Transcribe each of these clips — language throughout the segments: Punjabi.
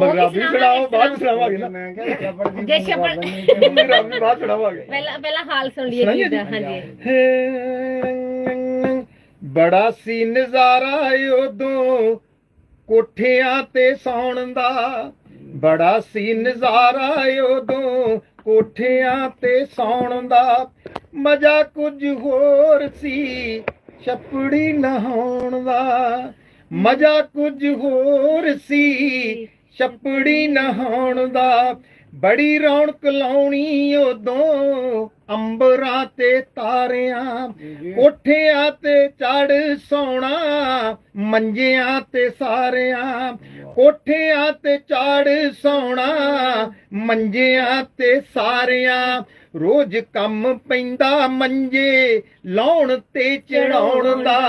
ਮਗਰਾਬੀ ਬਾਅਦ ਸੁਣਾਵਾਂਗੇ ਨਾ। ਮੈਂ ਕਿਹਾ ਛੱਪੜ ਦੀ ਜੇ ਛੱਪੜ- ਮਗਰਾਬੀ ਬਾਅਦ ਸੁਣਾਵਾਂਗੇ। ਪਹਿਲਾਂ ਪਹਿਲਾਂ ਹਾਲ ਸੁਣ ਲਈਏ ਸੁਣਾਈਏ ਜੀ ਦਾ ਜੀ? ਹਾਂਜੀ। ਬੜਾ ਸੀ ਨਜ਼ਾਰਾ ਉਦੋਂ ਕੋਠਿਆਂ ਤੇ ਸੌਣ ਦਾ। ਬੜਾ ਸੀ ਨਜ਼ਾਰਾ ਉਦੋਂ ਕੋਠਿਆਂ ਤੇ ਸੌਣ ਦਾ। ਮਜ਼ਾ ਕੁਝ ਹੋਰ ਸੀ ਛਪੜੀ ਨਹਾਉਣ ਦਾ। ਮਜ਼ਾ ਕੁਝ ਹੋਰ ਸੀ ਛਪੜੀ ਨਹਾਉਣ ਦਾ ਬੜੀ ਰੌਣਕ ਲਾਉਣੀ ਉਦੋਂ। ਅੰਬਰਾਂ ਤੇ ਤਾਰਿਆਂ ਕੋਠਿਆਂ ਤੇ ਚੜ ਸੌਣਾ ਮੰਜਿਆਂ ਤੇ ਸਾਰਿਆਂ। ਕੋਠਿਆਂ ਤੇ ਚੜ ਸੌਣਾ ਮੰਜਿਆਂ ਤੇ ਸਾਰਿਆਂ। ਰੋਜ਼ ਕੰਮ ਪੈਂਦਾ ਮੰਜੇ ਲਾਉਣ ਤੇ ਚੜਾਉਣ ਦਾ।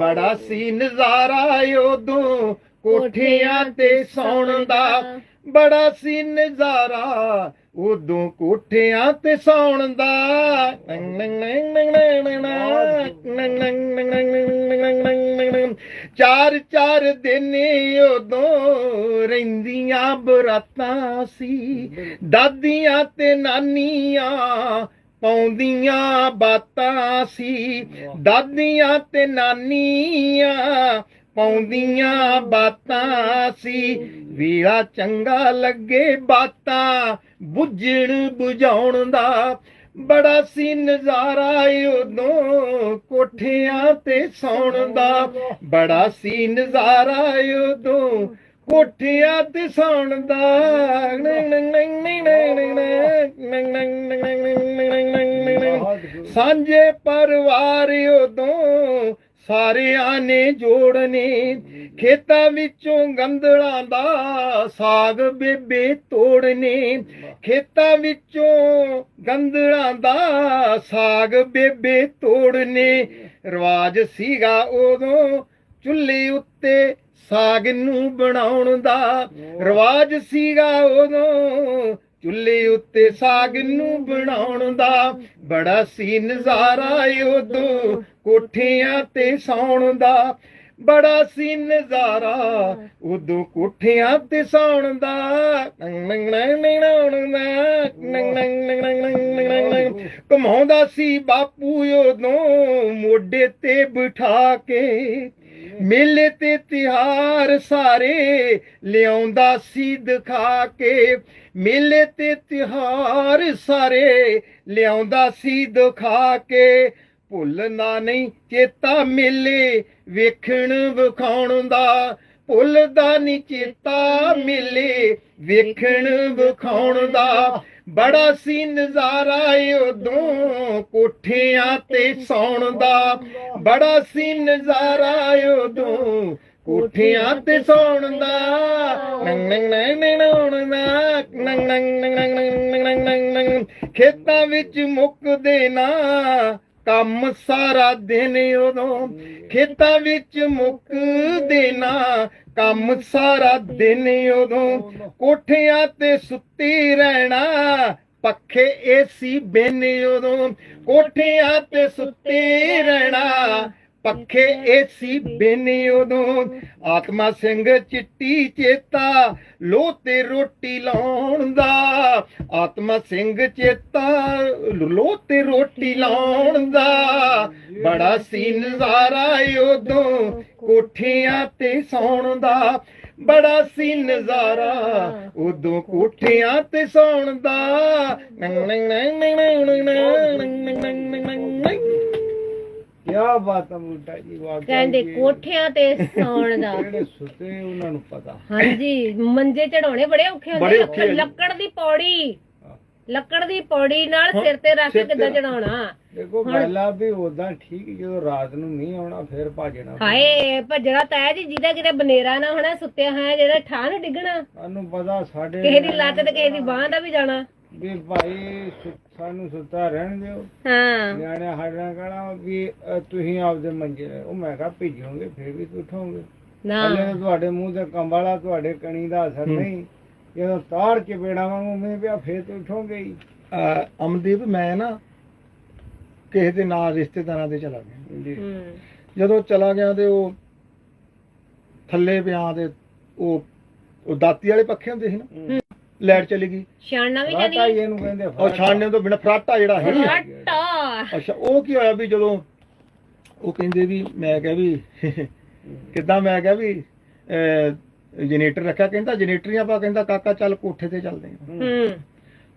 ਬੜਾ ਸੀ ਨਜ਼ਾਰਾ ਉਦੋਂ ਕੋਠਿਆਂ ਤੇ ਸੌਣ ਦਾ ਬੜਾ ਸੀ ਨਜ਼ਾਰਾ ਉਦੋਂ ਕੋਠਿਆਂ ਤੇ ਸੌਣ ਦਾ ਚਾਰ ਚਾਰ ਦਿਨ ਉਦੋਂ ਰਹਿੰਦੀਆਂ ਬਰਾਤਾਂ ਸੀ ਦਾਦੀਆਂ ਤੇ ਨਾਨੀਆਂ ਪਾਉਂਦੀਆਂ ਬਾਤਾਂ ਸੀ ਦਾਦੀਆਂ ਤੇ ਨਾਨੀਆਂ ਪਾਉਂਦੀਆਂ ਬਾਤਾਂ ਸੀ। ਵੀਰਾ ਚੰਗਾ ਲੱਗੇ ਬਾਤਾਂ, ਬੁੱਝਣ ਬੁਝਾਉਣ ਦਾ। ਬੜਾ ਸੀ ਨਜ਼ਾਰਾ ਉਦੋਂ ਕੋਠਿਆਂ ਤੇ ਸੌਣ ਦਾ। ਬੜਾ ਸੀ ਨਜ਼ਾਰਾ ਉਦੋਂ ਕੋਠਿਆਂ ਤੇ ਸੌਣ ਦਾ। ਸਾਂਝੇ ਪਰਿਵਾਰ ਉਦੋਂ ਸਾਰਿਆਂ ਨੇ ਜੋੜਨੇ। ਖੇਤਾਂ ਵਿੱਚੋਂ ਗੰਦਲਾਂ ਦਾ ਸਾਗ ਬੇਬੇ ਤੋੜਨੇ। ਖੇਤਾਂ ਵਿੱਚੋਂ ਗੰਦਲਾਂ ਦਾ ਸਾਗ ਬੇਬੇ ਤੋੜਨੇ। ਰਿਵਾਜ ਸੀਗਾ ਉਦੋਂ ਚੁੱਲ੍ਹੇ ਉੱਤੇ ਸਾਗ ਨੂੰ ਬਣਾਉਣ ਦਾ ਰਿਵਾਜ ਸੀਗਾ ਉਦੋਂ ਚੁੱਲ੍ਹੇ ਉੱਤੇ ਸਾਗ ਨੂੰ ਬਣਾਉਣ ਦਾ ਬੜਾ ਸੀ ਨਜ਼ਾਰਾ ਉਦੋਂ ਕੋਠਿਆਂ ਤੇ ਸੌਣ ਦਾ ਬੜਾ ਸੀ ਨਜ਼ਾਰਾ ਉਦੋਂ ਕੋਠਿਆਂ ਤੇ ਸੌਣ ਦਾ ਕਮਾਉਂਦਾ ਸੀ ਬਾਪੂ ਉਦੋਂ ਮੋਢੇ ਤੇ ਬਿਠਾ ਕੇ ਮੇਲੇ ਤੇ ਤਿਹਾਰ ਸਾਰੇ ਲਿਆਉਂਦਾ ਸੀ ਦਿਖਾ ਕੇ। ਮੇਲੇ ਤੇ ਤਿਹਾਰ ਸਾਰੇ ਲਿਆਉਂਦਾ ਸੀ ਦਿਖਾ ਕੇ। ਭੁੱਲਣਾ ਨਹੀਂ ਚੇਤਾ ਮੇਲੇ ਵੇਖਣ ਵਿਖਾਉਣ ਦਾ। ਭੁੱਲਦਾ ਨਹੀਂ ਚੇਤਾ ਮੇਲੇ ਵੇਖਣ ਵਿਖਾਉਣ ਦਾ। ਬੜਾ ਸੀ ਨਜ਼ਾਰਾ ਉਦੋਂ ਕੋਠਿਆਂ ਤੇ ਸੌਣ ਦਾ ਬੜਾ ਸੀ ਨਜ਼ਾਰਾ ਉਦੋਂ ਕੋਠਿਆਂ ਤੇ ਸੌਣ ਦਾ ਨੰਗ ਨੰਗ ਨੰਗ ਨੰਗ ਨੰਗ ਨੰਗ ਨੰਗ ਨੰਗ ਨੰਗ ਖੇਤਾਂ ਵਿੱਚ ਮੁੱਕਦੇ ਨਾ ਕੰਮ ਸਾਰਾ ਦਿਨ ਉਦੋਂ ਖੇਤਾਂ ਵਿੱਚ ਮੁੱਕ ਦੇਣਾ। ਕੰਮ ਸਾਰਾ ਦਿਨ ਉਦੋਂ ਕੋਠਿਆਂ ਤੇ ਸੁੱਤੀ ਰਹਿਣਾ। ਪੱਖੇ ਏਸੀ ਬੇਨੇ ਉਦੋਂ ਕੋਠਿਆਂ ਤੇ ਸੁੱਤੀ ਰਹਿਣਾ। ਪੱਖੇ ਏਸੀ ਬੇਨੇ ਉਦੋਂ ਆਤਮਾ ਸਿੰਘ ਚਿੱਟੀ ਚੇਤਾ ਲੋ ਤੇ ਰੋਟੀ ਲਾਉਣ ਦਾ ਆਤਮਾ ਸਿੰਘ ਚੇਤਾ ਲੋ ਤੇ ਰੋਟੀ ਲਾਉਣ ਦਾ ਬੜਾ ਸੀ ਨਜ਼ਾਰਾ ਉਦੋਂ ਕੋਠਿਆਂ ਤੇ ਸੌਣ ਦਾ ਬੜਾ ਸੀ ਨਜ਼ਾਰਾ ਉਦੋਂ ਕੋਠਿਆਂ ਤੇ ਸੌਣ ਦਾ ਕੀ ਬਾਤ ਹੈ ਮੁੰਡਾ ਜੀ ਵਾਕਿਆ ਕਹਿੰਦੇ ਜੀ, ਕੋਠਿਆਂ ਤੇ ਸੌਣ ਦਾ। ਜਿਹੜੇ ਸੁੱਤੇ ਉਹਨਾਂ ਨੂੰ ਪਤਾ। ਹਾਂਜੀ ਮੰਜੇ ਚੜਾਉਣੇ ਬੜੇ ਔਖੇ ਹੁੰਦੇ ਬੜੇ ਔਖੇ ਆ ਜੀ। ਲੱਕੜ ਦੀ ਪੌੜੀ। ਲੱਕੜ ਦੀ ਪੌੜੀ ਨਾਲ ਸਿਰ ਤੇ ਰੱਖ ਕੇ ਸਿਰ ਤੇ ਕਿੱਦਾਂ ਰੱਖ- ਚੜਾਉਣਾ ਦੇਖੋ ਗੱਲ ਆ ਵੀ ਉਦਾਂ ਠੀਕ ਜਦੋਂ ਰਾਤ ਨੂੰ ਮੀਂਹ ਆਉਣਾ ਫਿਰ ਭਾਜਣਾ ਹਾਏ ਭੱਜਣਾ ਤਾਂ ਹੈ ਜੀ ਜਿਹਦਾ ਕਿਤੇ ਬਨੇਰਾ ਨਾ ਹੋਣਾ ਸੁੱਤਿਆ ਹੈ ਜਿਹੜਾ ਠਾਹ ਨੂੰ ਡਿੱਗਣਾ। ਸਾਨੂੰ ਪਤਾ ਸਾਡੇ ਕਿਸੇ ਦੀ ਲੱਤ ਤੇ ਕਿਸੇ ਦੀ ਬਾਹ ਦਾ ਵੀ ਜਾਣਾ। ਵੀ ਭਾਈ ਸੁ- ਸਾਨੂੰ ਸੁੱਤਾ ਰਹਿਣ ਦਿਓ। ਹਾਂ। ਨਿਆਣੇ ਸਾਡਾ ਕਹਣਾ ਵੀ ਅ, ਤੁਸੀਂ ਆਪਦੇ ਮੰਜੇ ਤੇ। ਉਹ ਮੈਂ ਕਿਹਾ ਭੇਜੋਗੇ ਫਿਰ ਵੀ ਉਠੋਗੇ। ਨਾ। ਤਾਂ ਤੁਹਾਡੇ ਮੂੰਹ ਤੇ ਕੰਬਾਲਾ ਤੁਹਾਡੇ ਕਣੀ ਦਾ ਅਸਰ ਨਹੀਂ। ਜਦੋਂ ਤਾਰ ਕੇ ਬੇੜਾ ਵਾਂਗੂ ਮੀਂਹ ਪਿਆ ਫਿਰ ਤੇ ਉਠੋਗੇ ਹੀ। ਅਹ ਅਮਨਦੀਪ ਮੈਂ ਨਾ ਕਿਸੇ ਦੇ ਨਾਲ ਰਿਸ਼ਤੇਦਾਰਾਂ ਦੇ ਚਲਾ ਗਿਆ। ਜੀ। ਹੂੰ। ਜਦੋਂ ਚਲਾ ਗਿਆ ਤੇ ਉਹ ਥੱਲੇ ਪਿਆ ਤੇ ਉਹ ਉਹ ਦਾਤੀ ਵਾਲੇ ਪੱਖੇ ਹੁੰਦੇ ਸੀ ਨਾ। ਲਾਈਟ ਚਲੀ ਗਈ। ਛਾਣਨਾ ਵੀ ਫਰਾਟਾ ਇਹਨੂੰ ਕਹਿੰਦੇ ਉਹ ਛਾਣਨੇ ਤੋਂ ਬਿਨਾ ਫਰਾਟਾ ਜਿਹੜਾ ਹੈ ਫਰਾਟਾ। ਅੱਛਾ ਉਹ ਕੀ ਹੋਇਆ ਵੀ ਜਦੋਂ ਉਹ ਕਹਿੰਦੇ ਵੀ ਮੈਂ ਕਿਹਾ ਵੀ ਕਿੱਦਾਂ ਮੈਂ ਕਿਹਾ ਵੀ ਜਨਰੇਟਰ ਰੱਖਿਆ ਕਹਿੰਦਾ ਜਨਰੇਟਰ ਹੀ ਆਪਾਂ ਕਹਿੰਦਾ ਕਾਕਾ ਚੱਲ ਕੋਠੇ ਤੇ ਚੱਲਦੇ ਹਾਂ। ਹੂੰ।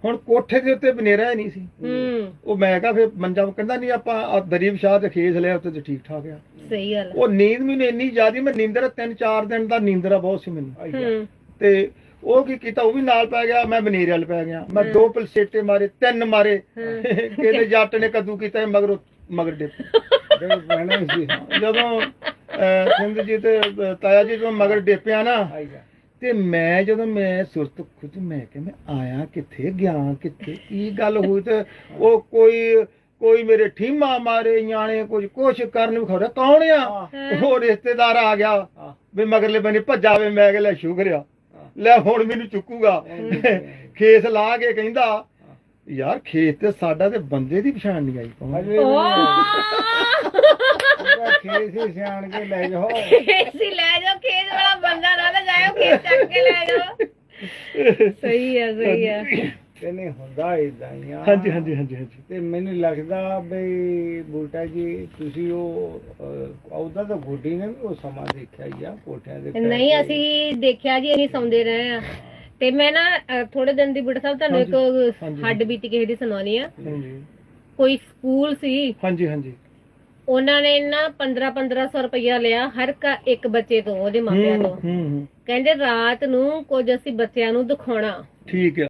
ਹੁਣ ਕੋਠੇ ਦੇ ਉੱਤੇ ਬਨੇਰਾ ਹੀ ਨਹੀਂ ਸੀ। ਹੂੰ। ਉਹ ਮੈਂ ਕਿਹਾ ਫਿਰ ਮੰਜਾ ਕਹਿੰਦਾ ਨਹੀਂ ਆਪਾਂ ਆਹ ਦਰੀਬ ਸ਼ਾਹ ਤੇ ਖੇਸ ਲਿਆ ਉੱਤੇ ਤੇ ਠੀਕ ਠਾਕ ਆ। ਸਹੀ ਗੱਲ ਉਹ ਨੀਂਦ ਮੈਨੂੰ ਇੰਨੀ ਜ਼ਿਆਦੀ ਮੈਂ ਨੀਂਦਰ ਤਿੰਨ ਚਾਰ ਦਿਨ ਦਾ ਨੀਂਦਰਾ ਬਹੁਤ ਸੀ ਮੈਨੂੰ। ਹੂੰ। ਤੇ ਉਹ ਕੀ ਕੀਤਾ? ਉਹ ਵੀ ਨਾਲ ਪੈ ਗਿਆ ਮੈਂ ਬਨੇਰੇ ਵਾਲ ਪੈ ਗਿਆ। ਮੈਂ ਦੋ ਪਲਸੇਟੇ ਮਾਰੇ ਤਿੰਨ ਮਾਰੇ। ਕਿਤੇ ਜੱਟ ਨੇ ਕਦੂ ਕੀਤਾ ਮਗਰ ਮਗਰ ਸੀ। ਜਦੋਂ ਸਿੰਘ ਜੀ ਤੇ ਤਾਇਆ ਜੀ ਜਦੋਂ ਮਗਰ ਡੇਪਿਆ ਨਾ ਤੇ ਮੈਂ ਜਦੋਂ ਮੈਂ ਸੁਰਤ ਖੁਦ ਮੈਂ ਕਿ ਮੈਂ ਆਇਆ ਕਿੱਥੇ ਗਿਆ ਕਿੱਥੇ ਕੀ ਗੱਲ ਹੋਈ ਤੇ ਉਹ ਕੋਈ ਕੋਈ ਮੇਰੇ ਠੀਮਾ ਮਾਰੇ ਨਿਆਣੇ ਕੁਝ ਕੁਛ ਕਰਨ ਵੀ ਖੜਾ ਕੌਣ ਆ? ਉਹ ਰਿਸ਼ਤੇਦਾਰ ਆ ਗਿਆ। ਵੀ ਮਗਰਲੇ ਬੰਨੇ ਭੱਜਾਵੇ ਮੈਂ ਕਿ ਲੈ ਸ਼ੁਕਰ ਆ। ਲੈ ਹੁਣ ਮੈਨੂੰ ਚੁੱਕੂਗਾ। ਖੇਸ ਲਾ ਕੇ ਕਹਿੰਦਾ ਯਾਰ ਖੇਤ ਤੇ ਸਾਡਾ ਤੇ ਬੰਦੇ ਦੀ ਪਛਾਣ ਨਹੀਂ ਆਈ ਕੌਣ? ਹਜੇ ਉਹਦਾ ਖੇਸ ਹੀ ਸਿਆਣ ਕੇ ਲੈ ਜਾਓ। ਖੇਸੀ ਲੈ ਜਾਓ ਖੇਤ ਵਾਲਾ ਬੰਦਾ ਨਾ ਲੈ ਜਾਇਓ ਖੇਤ ਚੱਕ ਕੇ ਲੈ ਜਾਓ। ਸਹੀ ਹੈ ਸਹੀ ਹੈ। ਤੇ ਨਹੀਂ ਹੁੰਦਾ ਇਦਾਂ ਹੀ ਆ। ਹਾਂਜੀ ਹਾਂਜੀ ਹਾਂਜੀ ਹਾਂਜੀ। ਤੇ ਮੈਨੂੰ ਲੱਗਦਾ ਬਈ ਬੂਟਾ ਜੀ ਤੁਸੀਂ ਉਹ ਉਹਦਾ ਤਾਂ ਗੁੱਡੀ ਨੇ ਵੀ ਉਹ ਸਮਾਂ ਦੇਖਿਆ ਹੀ ਆ ਕੋਠਿਆਂ ਦੇ ਨਹੀਂ। ਅਸੀਂ ਦੇਖਿਆ ਜੀ ਅਸੀਂ ਸੌਂਦੇ ਰਹੇ ਆ। ਤੇ ਮੈਂ ਨਾ ਥੋੜੇ ਦਿਨ ਦੀ ਬੁੱਢਾ ਸਾਹਿਬ ਤੁਹਾਨੂੰ ਇੱਕ। ਹੱਡ ਬੀਤੀ ਕਿਸੇ ਦੀ ਸੁਣਾਉਣੀ ਆ। ਹਾਂਜੀ। ਕੋਈ ਸਕੂਲ ਸੀ। ਹਾਂਜੀ ਹਾਂਜੀ। ਉਹਨਾਂ ਨੇ ਨਾ 15 1500 ਰੁਪਇਆ ਲਿਆ ਹਰ ਕ- ਇੱਕ ਬੱਚੇ ਤੋਂ ਉਹਦੇ ਮਾਪਿਆਂ ਤੋਂ। ਹੂੰ ਹੂੰ। ਕਹਿੰਦੇ ਰਾਤ ਨੂੰ ਕੁਝ ਅਸੀਂ ਬੱਚਿਆਂ ਨੂੰ ਦਿਖਾਉਣਾ। ਠੀਕ ਹੈ